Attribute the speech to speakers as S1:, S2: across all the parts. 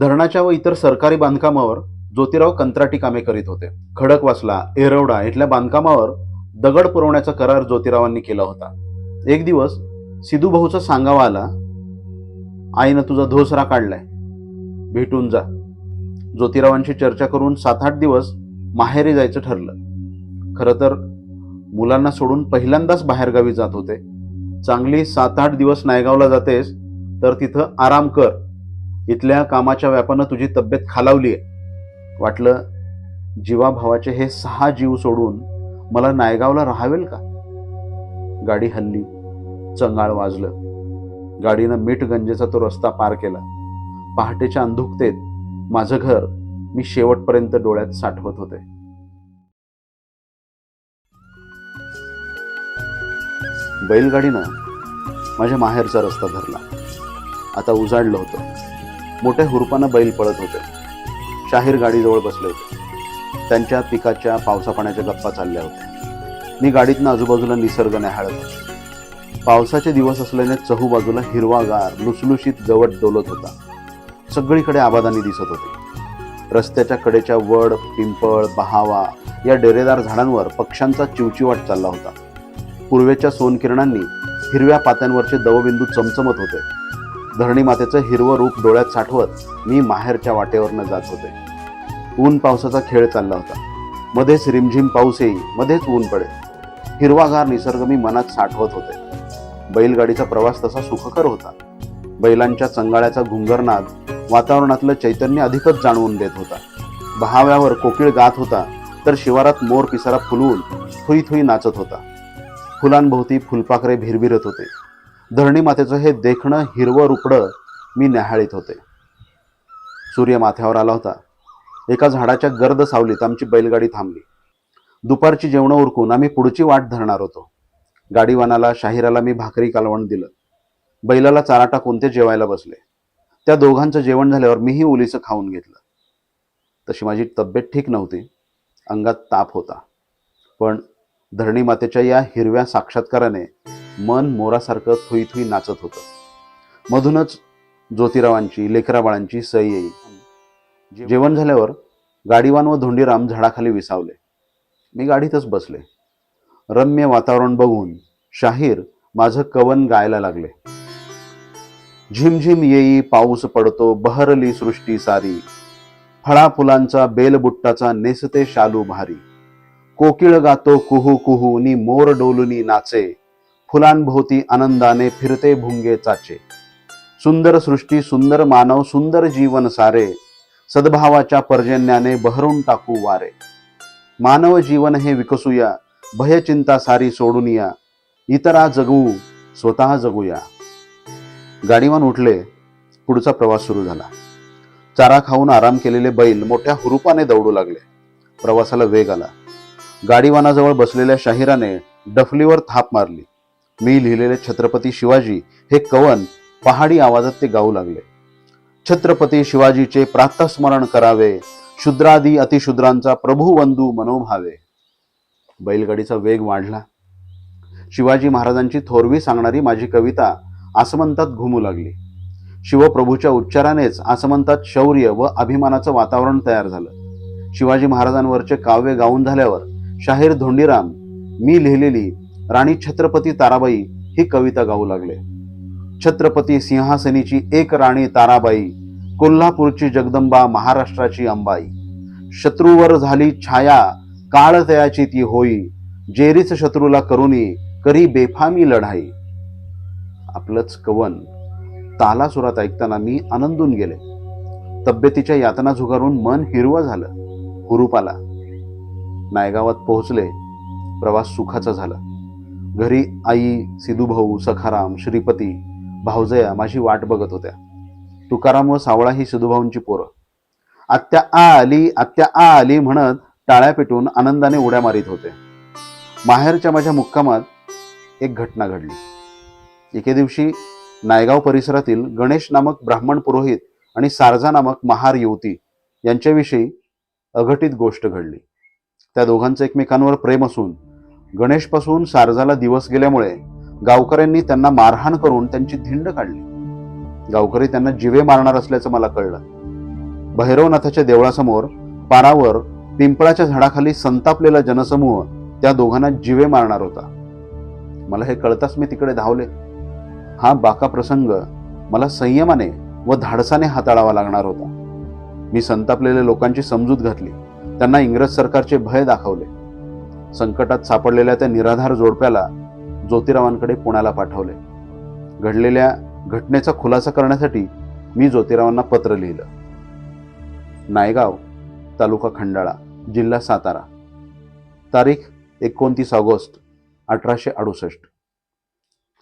S1: धरणाच्या व इतर सरकारी बांधकामावर ज्योतिराव कंत्राटी कामे करीत होते. खडकवासला एरवडा इथल्या बांधकामावर दगड पुरवण्याचा करार ज्योतिरावांनी केला होता. एक दिवस सिधू भाऊचा सांगावा आला आईनं तुझा धोसरा काढलाय. भेटून जा. ज्योतिरावांशी चर्चा करून सात आठ दिवस माहेरी जायचं ठरलं. खरं तर मुलांना सोडून पहिल्यांदाच बाहेरगावी जात होते. चांगली सात आठ दिवस नायगावला जातेस तर तिथं आराम कर. इथल्या कामाच्या व्यापानं तुझी तब्येत खालावली आहे. वाटलं जीवाभावाचे हे सहा जीव सोडून मला नायगावला राहावेल का? गाडी हल्ली चंगाळ वाजलं. गाडीनं मीठ गंजेचा तो रस्ता पार केला. पहाटेच्या अंधुकतेत माझं घर मी शेवटपर्यंत डोळ्यात साठवत होते. बैलगाडीनं माझ्या माहेरचा रस्ता धरला. आता उजाडलं होतं. मोठ्या हुरपानं बैल पळत होते. शाहीर गाडीजवळ बसले होते. त्यांच्या पिकाच्या पावसापाण्याच्या गप्पा चालल्या होत्या. मी गाडीतनं आजूबाजूला निसर्ग न्याहाळत होतो. पावसाचे दिवस असल्याने चहूबाजूला हिरवागार लुसलुशीत गवत डोलत होता. सगळीकडे आबादानी दिसत होती. रस्त्याच्या कडेच्या वड पिंपळ बहावा या डेरेदार झाडांवर पक्ष्यांचा चिवचिवाट चालला होता. पूर्वेच्या सोनकिरणांनी हिरव्या पात्यांवरचे दवबिंदू चमचमत होते. धरणी मातेचं हिरवं रूप डोळ्यात साठवत मी माहेरच्या वाटेवरनं जात होते. ऊन पावसाचा खेळ चालला होता. मध्येच रिमझिम पाऊस येई मध्येच ऊन पडे हिरवागार निसर्ग मी मनात साठवत होते. बैलगाडीचा प्रवास तसा सुखकर होता. बैलांच्या चंगाळ्याचा घुंगरनाद वातावरणातलं चैतन्य अधिकच जाणवून देत होता. बहाव्यावर कोकिळ गात होता तर शिवारात मोर पिसारा फुलवून थुई थुई नाचत होता. फुलांभोवती फुलपाखरे भिरभिरत होते. धरणी मातेचं हे देखणं हिरवं रुपडं मी न्याहाळीत होते. सूर्य माथ्यावर आला होता. एका झाडाच्या गर्द सावलीत आमची बैलगाडी थांबली. दुपारची जेवणं उरकून आम्ही पुढची वाट धरणार होतो. गाडीवानाला शाहिराला मी भाकरी कालवण दिलं. बैलाला चारा टाकून ते जेवायला बसले. त्या दोघांचं जेवण झाल्यावर मीही उलीचं खाऊन घेतलं. तशी माझी तब्येत ठीक नव्हती. अंगात ताप होता. पण धरणी मातेच्या या हिरव्या साक्षात्काराने मन मोरासारखं थुई थुई नाचत होतं. मधूनच ज्योतिरावांची लेकराबाळांची सई येई जेवण झाल्यावर गाडीवान व धोंडीराम झाडाखाली विसावले. मी गाडीतच बसले. रम्य वातावरण बघून शाहीर माझं कवन गायला लागले. झिमझिम येई पाऊस पडतो बहरली सृष्टी सारी. फळा फुलांचा बेलबुट्टाचा नेसते शालू भारी. कोकिळ गातो कुहू कुहू नि मोर डोलुनी नाचे. फुलांभोवती आनंदाने फिरते भुंगे चाचे. सुंदर सृष्टी सुंदर मानव सुंदर जीवन सारे. सद्भावाच्या पर्जन्याने बहरून टाकू वारे. मानव जीवन हे विकसूया भयचिंता सारी सोडून या. इतरा जगू स्वतः जगूया. गाडीवान उठले पुढचा प्रवास सुरू झाला. चारा खाऊन आराम केलेले बैल मोठ्या हुरूपाने दौडू लागले. प्रवासाला वेग आला. गाडीवानाजवळ बसलेल्या शाहिराने डफलीवर थाप मारली. मी लिहिलेले छत्रपती शिवाजी हे कवन पहाडी आवाजात ते गाऊ लागले. छत्रपती शिवाजीचे प्रातस्मरण करावे शूद्रादी अतिशूद्रांचा प्रभुवंधू मनोभावे. बैलगाडीचा वेग वाढला. शिवाजी महाराजांची थोरवी सांगणारी माझी कविता आसमंतात घुमू लागली. शिवप्रभूच्या उच्चारानेच आसमंतात शौर्य व अभिमानाचं वातावरण तयार झालं. शिवाजी महाराजांवरचे काव्य गाऊन झाल्यावर शाहीर धोंडीराम मी लिहिलेली राणी छत्रपती ताराबाई ही कविता गाऊ लागले. छत्रपती सिंहासनीची एक राणी ताराबाई कोल्हापूरची जगदंबा महाराष्ट्राची अंबाई. शत्रूवर झाली छाया काळ तयाची ती होई जेरीच शत्रूला करुणी करी बेफामी लढाई. आपलंच कवन तालासुरात ऐकताना मी आनंदून गेले. तब्येतीच्या यातना झुगारून मन हिरवं झालं. हुरूप आला. नायगावात पोहोचले. प्रवास सुखाचा झाला. घरी आई सिधूभाऊ सखाराम श्रीपती भावजया माझी वाट बघत होत्या. तुकाराम व सावळा ही सिधूभाऊंची पोरं. आत्या आ आली आत्या आ आली म्हणत टाळ्या पेटून आनंदाने उड्या मारित होते. माहेरच्या माझ्या मुक्कामात एक घटना घडली. एके दिवशी नायगाव परिसरातील गणेश नामक ब्राह्मण पुरोहित आणि सारजा नामक महार युवती यांच्याविषयी अघटित गोष्ट घडली. त्या दोघांचं एकमेकांवर प्रेम असून गणेशपासून सारजाला दिवस गेल्यामुळे गावकऱ्यांनी त्यांना मारहाण करून त्यांची धिंड काढली. गावकरी त्यांना जिवे मारणार असल्याचं मला कळलं. भैरवनाथाच्या देवळासमोर पारावर पिंपळाच्या झाडाखाली संतापलेला जनसमूह त्या दोघांना जिवे मारणार होता. मला हे कळताच मी तिकडे धावले. हा बाका प्रसंग मला संयमाने व धाडसाने हाताळावा लागणार होता. मी संतापलेल्या लोकांची समजूत घातली. त्यांना इंग्रज सरकारचे भय दाखवले. संकटात सापडलेल्या त्या निराधार जोडप्याला ज्योतिरावांकडे पुण्याला पाठवले. घडलेल्या घटनेचा खुलासा करण्यासाठी मी ज्योतिरावांना पत्र लिहिलं. नायगाव तालुका खंडाळा जिल्हा सातारा. तारीख एकोणतीस ऑगस्ट अठराशे अडुसष्ट.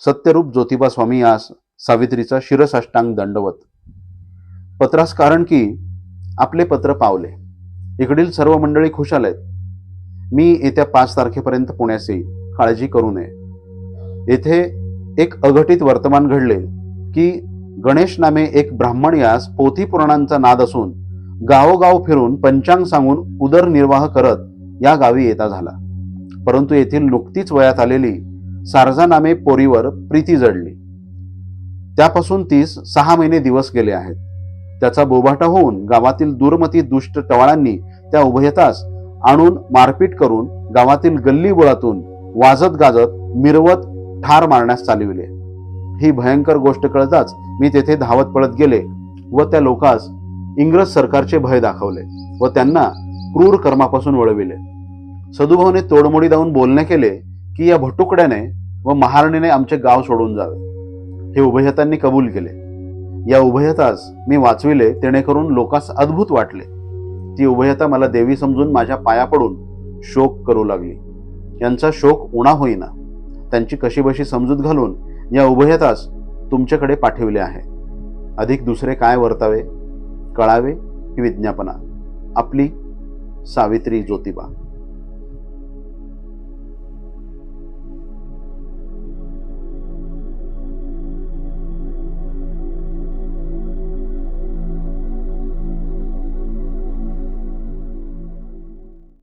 S1: सत्यरूप ज्योतिबा स्वामी यास सावित्रीचा शिरसाष्टांग दंडवत. पत्रास कारण की आपले पत्र पावले. इकडील सर्व मंडळी खुशाल आहेत मी येत्या पाच तारखेपर्यंत पुण्यास येईल काळजी करू नये. येथे एक अघटित वर्तमान घडले की गणेश नामे एक ब्राह्मण यास पोथी पुराणांचा नाद असून गावोगाव फिरून पंचांग सांगून उदरनिर्वाह करत या गावी येता झाला. परंतु येथील नुकतीच वयात आलेली सारजा नामे पोरीवर प्रीती जडली. त्यापासून तीस सहा महिने दिवस गेले आहेत. त्याचा बोभाटा होऊन गावातील दूरमती दुष्ट टवाळांनी त्या उभयतास आणून मारपीट करून गावातील गल्ली बोळातून वाजत गाजत मिरवत ठार मारण्यास चालविले. ही भयंकर गोष्ट कळताच मी तेथे धावत पळत गेले व त्या लोकास इंग्रज सरकारचे भय दाखवले व त्यांना क्रूर कर्मापासून वळविले. सदुभाऊने तोडमोडी जाऊन बोलणे केले की या भटुकड्याने व महारणीने आमचे गाव सोडून जावे. हे उभयतांनी कबूल केले. या उभयतास मी वाचविले तेणेकरून लोकास अद्भुत वाटले. ती उभयता मला देवी समजून माझ्या पाया पडून शोक करू लागली. यांचा शोक उणा होईना. त्यांची कशीबशी समजूत घालून या उभयतास तुमच्याकडे पाठविले आहे. अधिक दुसरे काय वर्तावे? कळावे ही विज्ञापना? आपली सावित्री ज्योतिबा.